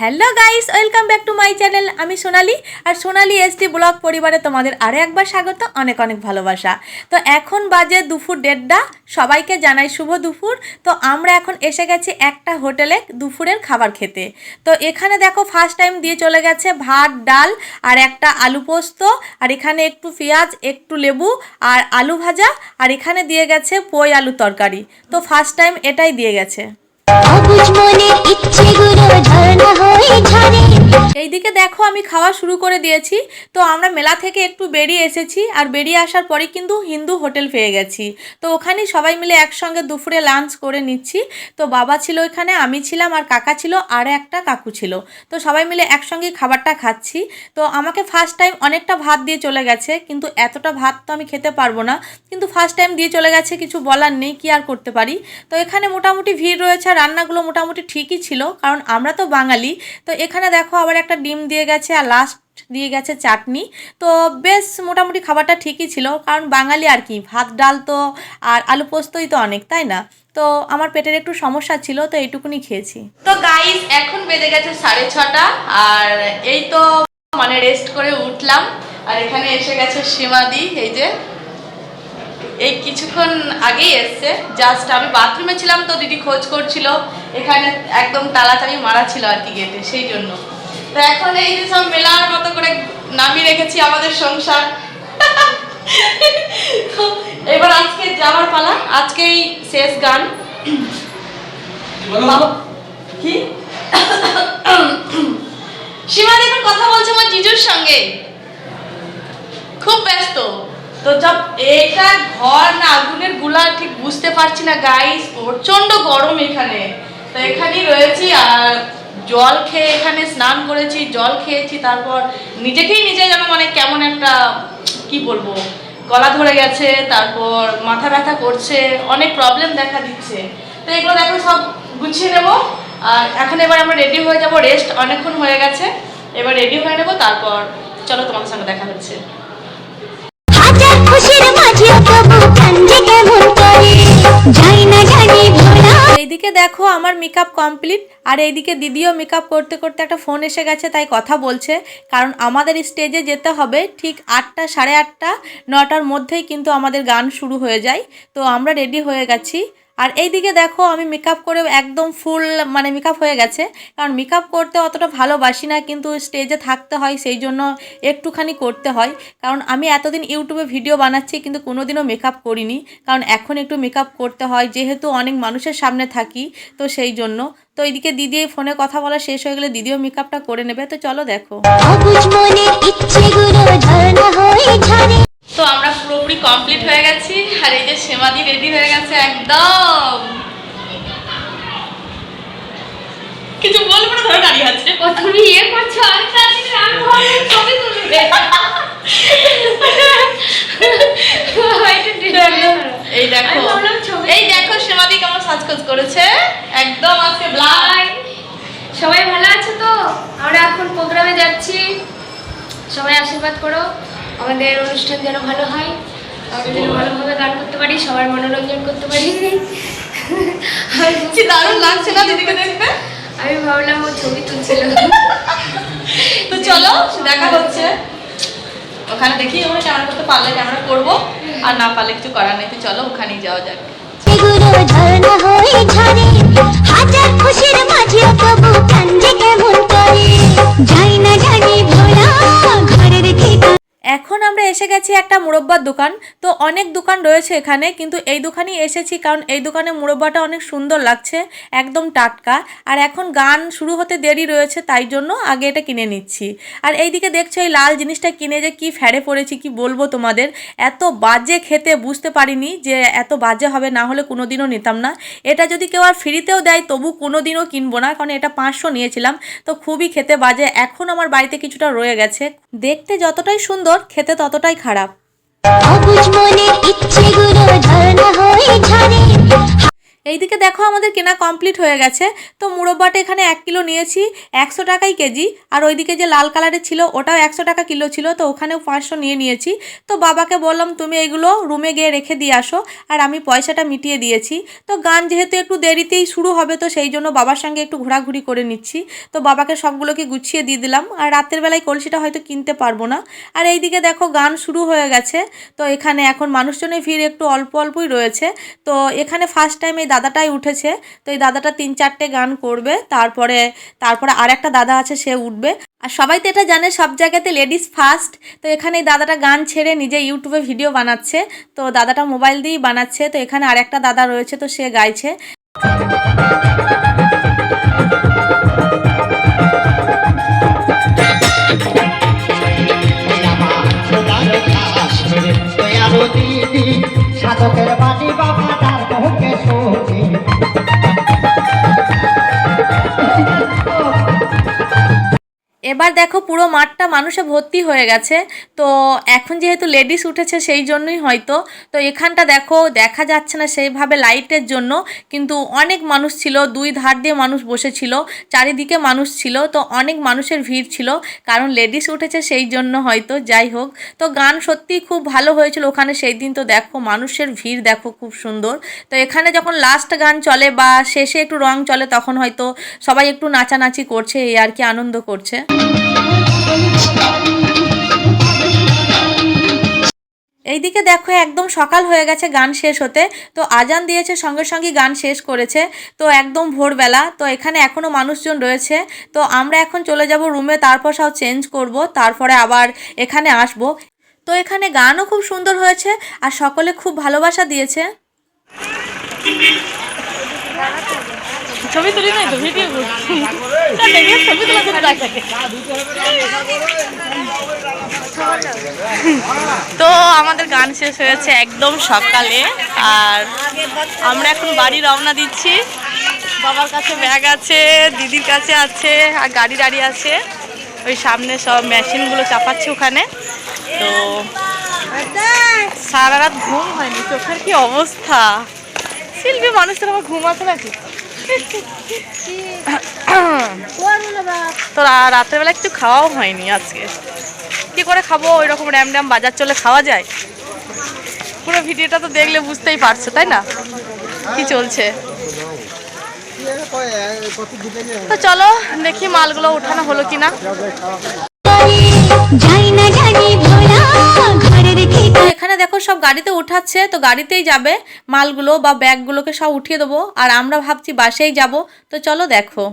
Hello guys, welcome back to my channel. আমি সোনালি, আর সোনালি ST blog পরিবারে তোমাদের আরও একবার স্বাগত, অনেক অনেক ভালোবাসা। তো এখন বাজে দুপুর দেড়টা, সবাইকে জানাই শুভ দুপুর। তো আমরা এখন এসে গেছি একটা হোটেলে দুপুরের খাবার খেতে। তো এখানে দেখো ফার্স্ট টাইম দিয়ে চলে গেছে ভাত, ডাল, আর একটা আলু পোস্ত, আর এখানে একটু পেঁয়াজ, একটু লেবু, আর আলু ভাজা, আর এখানে দিয়ে গেছে পই আলু তরকারি। তো ফার্স্ট টাইম এটাই দিয়ে গেছে। অবুঝ মনের ইচ্ছেগুলো ঝর্ণা হয়ে ঝরে। এইদিকে দেখো আমি খাওয়া শুরু করে দিয়েছি। তো আমরা মেলা থেকে একটু বেরিয়ে এসেছি আর বেরিয়ে আসার পরে কিন্তু হিন্দু হোটেল পেয়ে গেছি। তো ওখানেই সবাই মিলে একসঙ্গে দুপুরে লাঞ্চ করে নিচ্ছি। তো বাবা ছিল ওইখানে আমি ছিলাম আর কাকা ছিল, আর একটা কাকু ছিল। তো সবাই মিলে একসঙ্গেই খাবারটা খাচ্ছি। তো আমাকে ফার্স্ট টাইম অনেকটা ভাত দিয়ে চলে গেছে, কিন্তু এতটা ভাত তো আমি খেতে পারব না। কিন্তু ফার্স্ট টাইম দিয়ে চলে গেছে, কিছু বলার নেই, কি আর করতে পারি? তো এখানে মোটামুটি ভিড় রয়েছে, রান্নাগুলো মোটামুটি ঠিকই ছিল, কারণ আমরা তো বাঙালি। তো এখানে দেখো আবার একটা ডিম দিয়ে গেছে আর লাস্ট দিয়ে গেছে চাটনি। তো বেশ মোটামুটি খাবারটা ঠিকই ছিল, কারণ বাঙালি আর কি, ভাত, ডাল তো আর আলু পোস্তই তো অনেক, তাই না? তো আমার পেটের একটু সমস্যা ছিল, তো এইটুকুনি খেয়েছি। তো গাইস এখন বেজে গেছে সাড়ে ছটা, আর এই তো মানে রেস্ট করে উঠলাম, আর এখানে এসে গেছে সীমাদি, এই যে। এই কিছুক্ষণ আগেই এসছে জাস্ট আমি বাথরুমে ছিলাম তো, দিদি খোঁজ করছিল, এখানে একদম তালাচাবি মারা ছিল আর কি গেটে সেই জন্য। তো এখন এই যে সব মেলার মতো করে নামিয়ে রেখেছি আমাদের সংসার। এবার আজকে যাওয়ার পালা আজকেই শেষ গান। কি? সীমা দেখুন কথা বলছে আমার জিজুর সঙ্গে। খুব ব্যস্ত। তো যব এটা ঘর না আগুনেরগুলা ঠিক বুঝতে পারছি না গাইস প্রচণ্ড গরম এখানে। তো এখানেই রয়েছি আর জল খেয়ে এখানে স্নান করেছি, জল খেয়েছি, তারপর নিজেকেই নিজে যেন মানে কেমন একটা, কি বলব, গলা ধরে গেছে, তারপর মাথা ব্যথা করছে, অনেক প্রবলেম দেখা দিচ্ছে। তো এগুলো দেখো, সব গুছিয়ে নেব। আর এখন এবার আমরা রেডি হয়ে যাব রেস্ট অনেকক্ষণ হয়ে গেছে। এবার রেডি হয়ে নেব, তারপর চলো তোমাদের সঙ্গে দেখা হচ্ছে। এইদিকে দেখো আমার মেকআপ কমপ্লিট আর এইদিকে দিদিও মেকআপ করতে করতে একটা ফোন এসে গেছে, তাই কথা বলছে। কারণ আমাদের স্টেজে যেতে হবে ঠিক আটটা, সাড়ে আটটা, নটার মধ্যেই কিন্তু আমাদের গান শুরু হয়ে যায়। তো আমরা রেডি হয়ে গেছি। আর এইদিকে দেখো আমি মেকআপ করে একদম ফুল মানে মেকআপ হয়ে গেছে। কারণ মেকআপ করতে অতটা ভালোবাসি না, কিন্তু স্টেজে থাকতে হয়, সেই জন্য একটুখানি করতে হয়। কারণ আমি এতদিন ইউটিউবে ভিডিও বানাচ্ছি, কিন্তু কোনোদিনও মেকআপ করিনি। কারণ এখন একটু মেকআপ করতে হয়, যেহেতু অনেক মানুষের সামনে থাকি, তো সেই জন্য। তো এইদিকে দিদি এই ফোনে কথা বলা শেষ হয়ে গেলে দিদিও মেকআপটা করে নেবে। তো চলো দেখো। তো আমরা পুরোপুরি কমপ্লিট হয়ে গেছি আর এই যে সেমাদি রেডি হয়ে গেছে একদম। কিছু বলব না ধরে দাঁড়িয়ে আছে। ও তুমি ইয়ে করছ আমি জানি না আমি ভাবলাম ছবি তুলবে। এই দেখো এই দেখো সেমাদি কেমন সাজগোজ করেছে। একদম আজকে ব্লাড হাই সবাই ভালো আছো তো? আমরা এখন প্রোগ্রামে যাচ্ছি। সবাই আশীর্বাদ করো। আমাদের অনুষ্ঠান যেন ভালো হয় আমরা যেন ভালোভাবে গান করতে পারি সবার মনোরঞ্জন করতে পারি। কি দারুণ লাগছে না দিদিকে দেখতে? আমি ভাবলাম ও ছবি তুলছিল। তো চলো দেখা হচ্ছে। ওখানে দেখি আমরা ক্যামেরা করতে পারলে ক্যামেরা করব আর না পারলে কিছু করার নেই তো চলো ওখানেই যাওয়া যাক। হয়ে হাজার খুশির আমরা একটা মুরব্বার দোকান। তো অনেক দোকান রয়েছে এখানে, কিন্তু এই দোকানেই এসেছি কারণ এই দোকানে মুরব্বাটা অনেক সুন্দর লাগছে, একদম টাটকা। আর এখন গান শুরু হতে দেরি রয়েছে, তাই জন্য আগে এটা কিনে নিচ্ছি। আর এইদিকে দেখছ এই লাল জিনিসটা কিনে যে কি ফ্যারে পড়েছি, কি বলব তোমাদের? এত বাজে খেতে বুঝতে পারিনি যে এত বাজে হবে, না হলে কোনো দিনও নিতাম না। এটা যদি কেউ আর ফ্রিতেও দেয়, তবু কোনো দিনও কিনবো না, কারণ এটা পাঁচশো নিয়েছিলাম। তো খুবই খেতে বাজে, এখন আমার বাড়িতে কিছুটা রয়ে গেছে। দেখতে যতটাই সুন্দর, খেতে ততটাই খারাপ। অবুঝ মনের ইচ্ছেগুলো ঝর্ণা হয়ে ঝরে। দেখো আমাদের কেনা কমপ্লিট হয়ে গেছে। তো মুরব্বাটা এখানে এক কিলো নিয়েছি, একশো টাকাই কেজি। আর ওইদিকে যে লাল কালারের ছিল, ওটাও একশো টাকা কিলো ছিল, তো ওখানেও পাঁচশো নিয়ে নিয়েছি। তো বাবাকে বললাম, তুমি এইগুলো রুমে গিয়ে রেখে দিয়ে আসো, আর আমি পয়সাটা মিটিয়ে দিয়েছি। তো গান যেহেতু একটু দেরিতেই শুরু হবে, তো সেই জন্য বাবার সঙ্গে একটু ঘোরাঘুরি করে নিচ্ছি। তো বাবাকে সবগুলোকে গুছিয়ে দিয়ে দিলাম। আর রাতের বেলায় কলসিটা হয়তো কিনতে পারব না। আর এইদিকে দেখো গান শুরু হয়ে গেছে। তো এখানে এখন মানুষজনের ভিড় একটু অল্প অল্পই রয়েছে। তো এখানে ফার্স্ট টাইম এই দাদাটাই উঠেছে। তো এই দাদাটা তিন চারটে গান করবে, তারপরে তারপরে আর একটা দাদা আছে, সে উঠবে। আর সবাই তো এটা জানে, সব জায়গাতে লেডিস ফার্স্ট তো এখানে এই দাদাটা গান ছেড়ে নিজে ইউটিউবে ভিডিও বানাচ্ছে। তো দাদাটা মোবাইল দিয়েই বানাচ্ছে। তো এখানে আর একটা দাদা রয়েছে, তো সে গাইছে। সাধকের বাণী বাবা তার মুখে শুনি এবার দেখো পুরো মাঠটা মানুষে ভর্তি হয়ে গেছে। তো এখন যেহেতু লেডিস উঠেছে সেই জন্যই হয়তো। তো এখানটা দেখো, দেখা যাচ্ছে না সেইভাবে লাইটের জন্য। কিন্তু অনেক মানুষ ছিল, দুই ধার দিয়ে মানুষ বসেছিল, চারিদিকে মানুষ ছিল, তো অনেক মানুষের ভিড় ছিল। কারণ লেডিস উঠেছে সেই জন্য হয়তো, যাই হোক। তো গান সত্যিই খুব ভালো হয়েছিল ওখানে সেই দিন। তো দেখো, মানুষের ভিড় দেখো খুব সুন্দর। তো এখানে যখন লাস্ট গান চলে বা শেষে একটু রং চলে, তখন হয়তো সবাই একটু নাচানাচি করছে, এই আর কি আনন্দ করছে। এইদিকে দেখো, একদম সকাল হয়ে গেছে, গান শেষ হতে। তো আজান দিয়েছে, সঙ্গে সঙ্গে গান শেষ করেছে। তো একদম ভোরবেলা, তো এখানে এখনও মানুষজন রয়েছে। তো আমরা এখন চলে যাব রুমে তারপর সব চেঞ্জ করব, তারপরে আবার এখানে আসব। তো এখানে গানও খুব সুন্দর হয়েছে, আর সকলে খুব ভালোবাসা দিয়েছে। ছবি তুলি নাই তো, ভিডিও ছবি তো আমাদের গান শেষ হয়েছে একদম সকালে, আর আমরা এখন বাড়ি রওনা দিচ্ছি। বাবার কাছে ব্যাগ আছে, দিদির কাছে আছে, আর গাড়ি দাঁড়িয়ে আছে। ওই সামনে সব মেশিনগুলো চাপাচ্ছে ওখানে। তো সারা রাত ঘুম হয়নি, চোখের কি অবস্থা? শিল্পী মানুষের আমার ঘুম আছে নাকি? তো রা- রাতের বেলা কিছু খাওয়াও হয়নি আজকে। কি করে খাব? ওই রকম র্যাম ড্যাম বাজার চলে খাওয়া যায়? পুরো ভিডিওটা তো দেখলে বুঝতেই পারছ, তাই না? কি চলছে? তো চলো, দেখি মালগুলো উঠানো হলো কিনা। এখানে দেখো সব গাড়িতে উঠাচ্ছে, তো গাড়িতেই যাবে। মালগুলো বা ব্যাগগুলোকে সব উঠিয়ে দেবো। আর আমরা ভাবছি বাসেই যাব। তো চলো দেখো।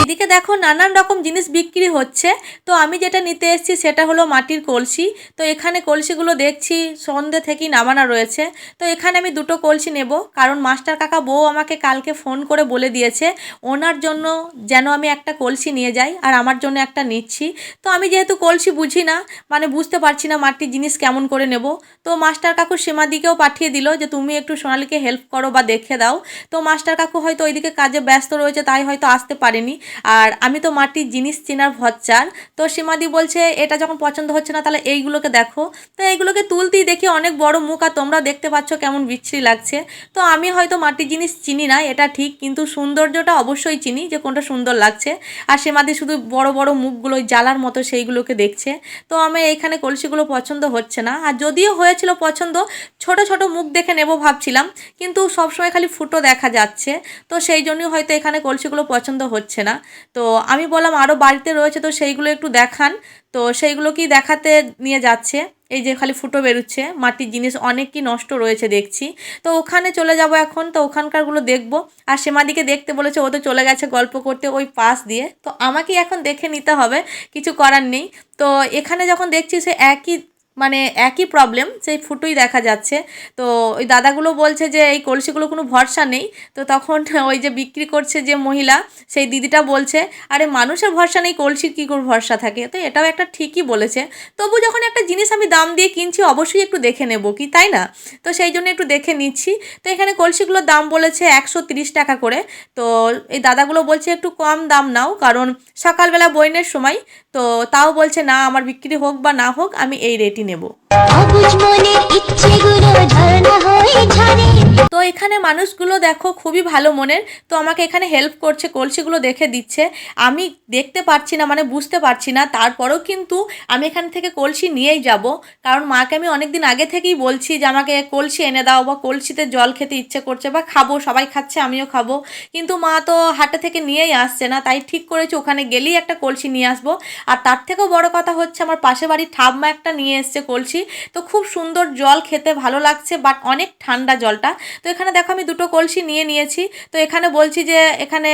এইদিকে দেখো নানান রকম জিনিস বিক্রি হচ্ছে। তো আমি যেটা নিতে এসেছি সেটা হলো মাটির কলসি। তো এখানে কলসিগুলো দেখছি, সন্ধে থেকেই নামানো রয়েছে। তো এখানে আমি দুটো কলসি নেব। কারণ মাস্টার কাকা বউ আমাকে কালকে ফোন করে বলে দিয়েছে, ওনার জন্য যেন আমি একটা কলসি নিয়ে যাই আর আমার জন্য একটা নিচ্ছি। তো আমি যেহেতু কলসি বুঝি না মানে বুঝতে পারছি না মাটির জিনিস কেমন করে নেব। তো মাস্টার কাকু সীমাদিকেও পাঠিয়ে দিল যে তুমি একটু সোনালিকে হেল্প করো বা দেখে দাও। তো মাস্টার কাকু হয়তো ওইদিকে কাজে ব্যস্ত রয়েছে, তাই হয়তো আসতে পারেনি। আর আমি তো মাটির জিনিস চেনার ভচ্চার তো সীমাদি বলছে, এটা যখন পছন্দ হচ্ছে না, তাহলে এইগুলোকে দেখো। তো এইগুলোকে তুলতেই দেখি অনেক বড় মুখ, আর তোমরা দেখতে পাচ্ছ কেমন বিচ্ছিরি লাগছে। তো আমি হয়তো মাটির জিনিস চিনি না, এটা ঠিক, কিন্তু সৌন্দর্যটা অবশ্যই চিনি যে কোনটা সুন্দর লাগছে। আর সীমাদি শুধু বড় বড় মুখগুলো জ্বালার মতো সেইগুলোকে দেখছে। তো আমি এখানে কলসিগুলো পছন্দ হচ্ছে না। আর যদিও হয়েছিল পছন্দ, ছোট ছোট মুখ দেখে নেব ভাবছিলাম, কিন্তু সবসময় খালি ফুটো দেখা যাচ্ছে। তো সেই জন্যই হয়তো এখানে কলসিগুলো পছন্দ হচ্ছে না। তো আমি বললাম আরও বাড়িতে রয়েছে, তো সেইগুলো একটু দেখান। তো সেইগুলোকেই দেখাতে নিয়ে যাচ্ছে? এই যে খালি ফুটো বেরোচ্ছে, মাটির জিনিস অনেক কি নষ্ট রয়েছে দেখছি। তো ওখানে চলে যাব এখন, তো ওখানকারগুলো দেখব। আর সেমাদিকে দেখতে বলেছে, ও তো চলে গেছে গল্প করতে ওই পাশ দিয়ে। তো আমাকেই এখন দেখে নিতে হবে, কিছু করার নেই। তো এখানে যখন দেখছি সে একই মানে একই প্রবলেম সেই ফুটোই দেখা যাচ্ছে। তো ওই দাদাগুলো বলছে যে, এই কলসিগুলো কোনো ভরসা নেই। তো তখন ওই যে বিক্রি করছে যে মহিলা, সেই দিদিটা বলছে, আরে মানুষের ভরসা নেই, কলসির কী করে ভরসা থাকে? তো এটাও একটা ঠিকই বলেছে। তবু যখন একটা জিনিস আমি দাম দিয়ে কিনছি, অবশ্যই একটু দেখে নেব কি, তাই না? তো সেই জন্য একটু দেখে নিচ্ছি। তো এখানে কলসিগুলোর দাম বলেছে একশো টাকা করে। তো এই দাদাগুলো বলছে, একটু কম দাম নাও, কারণ সকালবেলা বইনের সময় তো তাও বলছে না আমার বিক্রি হোক বা না হোক আমি এই রেটই নেব। তো এখানে মানুষগুলো দেখো খুবই ভালো মনের। তো আমাকে এখানে হেল্প করছে, কলসিগুলো দেখে দিচ্ছে। আমি দেখতে পারছি না মানে বুঝতে পারছি না। তারপরেও কিন্তু আমি এখান থেকে কলসি নিয়েই যাব। কারণ মাকে আমি অনেক দিন আগে থেকেই বলছি যে, আমাকে কলসি এনে দাও বা কলসিতে জল খেতে ইচ্ছে করছে বা খাব, সবাই খাচ্ছে, আমিও খাব। কিন্তু মা তো হাটে থেকে নিয়েই আসছে না। তাই ঠিক করেছি, ওখানে গেলেই একটা কলসি নিয়ে আসব। আর তার থেকেও বড় কথা হচ্ছে, আমার পাশে বাড়ির ঠাম্মা একটা নিয়ে এসছে কলসি। তো খুব সুন্দর জল খেতে ভালো লাগছে বাট অনেক ঠান্ডা জলটা। তো এখানে দেখো আমি দুটো কলসি নিয়ে নিয়েছি। তো এখানে বলছি যে, এখানে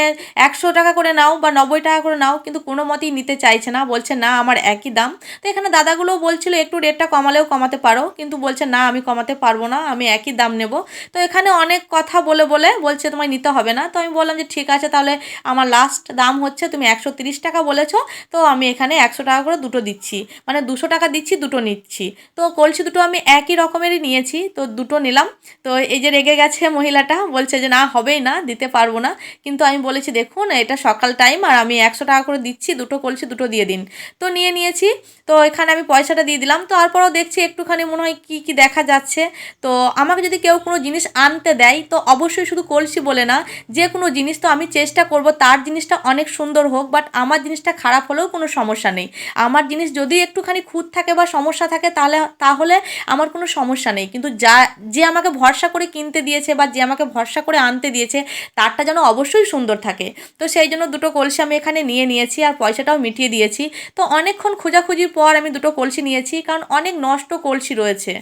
একশো টাকা করে নাও বা নব্বই টাকা করে নাও, কিন্তু কোনো মতেই নিতে চাইছে না। বলছে, না, আমার একই দাম। তো এখানে দাদাগুলো বলছিল, একটু রেটটা কমালেও কমাতে পারো। কিন্তু বলছে, না, আমি কমাতে পারব না, আমি একই দাম নেব। তো এখানে অনেক কথা বলে বলে বলছে, তোমায় নিতে হবে না। তো আমি বললাম যে, ঠিক আছে, তাহলে আমার লাস্ট দাম হচ্ছে, তুমি একশো টাকা বলেছ, তো আমি এখানে একশো টাকা করে দুটো দিচ্ছি। মানে দুশো টাকা দিচ্ছি, দুটো নিচ্ছি। তো কলসি দুটো আমি একই রকমেরই নিয়েছি, তো দুটো নিলাম। তো এই যে রেগে গেছে মহিলাটা, বলছে যে, না, হবেই না, দিতে পারব না। কিন্তু আমি বলেছি, দেখুন, এটা সকাল টাইম আর আমি একশো টাকা করে দিচ্ছি, দুটো কলসি দুটো দিয়ে দিন। তো নিয়ে নিয়েছি, তো এখানে আমি পয়সাটা দিয়ে দিলাম। তো তারপরেও দেখছি একটুখানি মনে হয় কী কী দেখা যাচ্ছে। তো আমাকে যদি কেউ কোনো জিনিস আনতে দেয়, তো অবশ্যই শুধু কলসি বলে না, যে কোনো জিনিস তো আমি চেষ্টা করব, তার জিনিসটা অনেক সুন্দর হোক, বাট আমার জিনিসটা খারাপ হলেও কোনো সমস্যা নেই। আমার জিনিস যদি একটুখানি খুঁত থাকে বা সমস্যা থাকে, তাহলে তাহলে আমার কোনো সমস্যা নেই। কিন্তু যা, যে আমাকে ভরসা করে কিনতে দিয়েছে বা যে আমাকে ভরসা করে আনতে দিয়েছে, তারটা যেন অবশ্যই সুন্দর থাকে। তো সেই জন্য দুটো কলসি আমি এখানে নিয়ে নিয়েছি আর পয়সাটাও মিটিয়ে দিয়েছি। তো অনেকক্ষণ খোঁজাখুঁজির পর আমি দুটো কলসি নিয়েছি কারণ অনেক নষ্ট কলসি রয়েছে।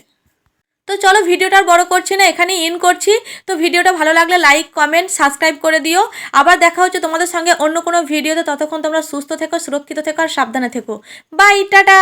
তো চলো ভিডিওটা আর বড় করছি না, এখানেই ইন করছি। তো ভিডিওটা ভালো লাগলে লাইক কমেন্ট সাবস্ক্রাইব করে দিও। আবার দেখা হচ্ছে তোমাদের সঙ্গে অন্য কোনো ভিডিওতে। ততক্ষণ তোমরা সুস্থ থেকো, সুরক্ষিত থেকো আর সাবধানে থেকো। Bye ta-ta!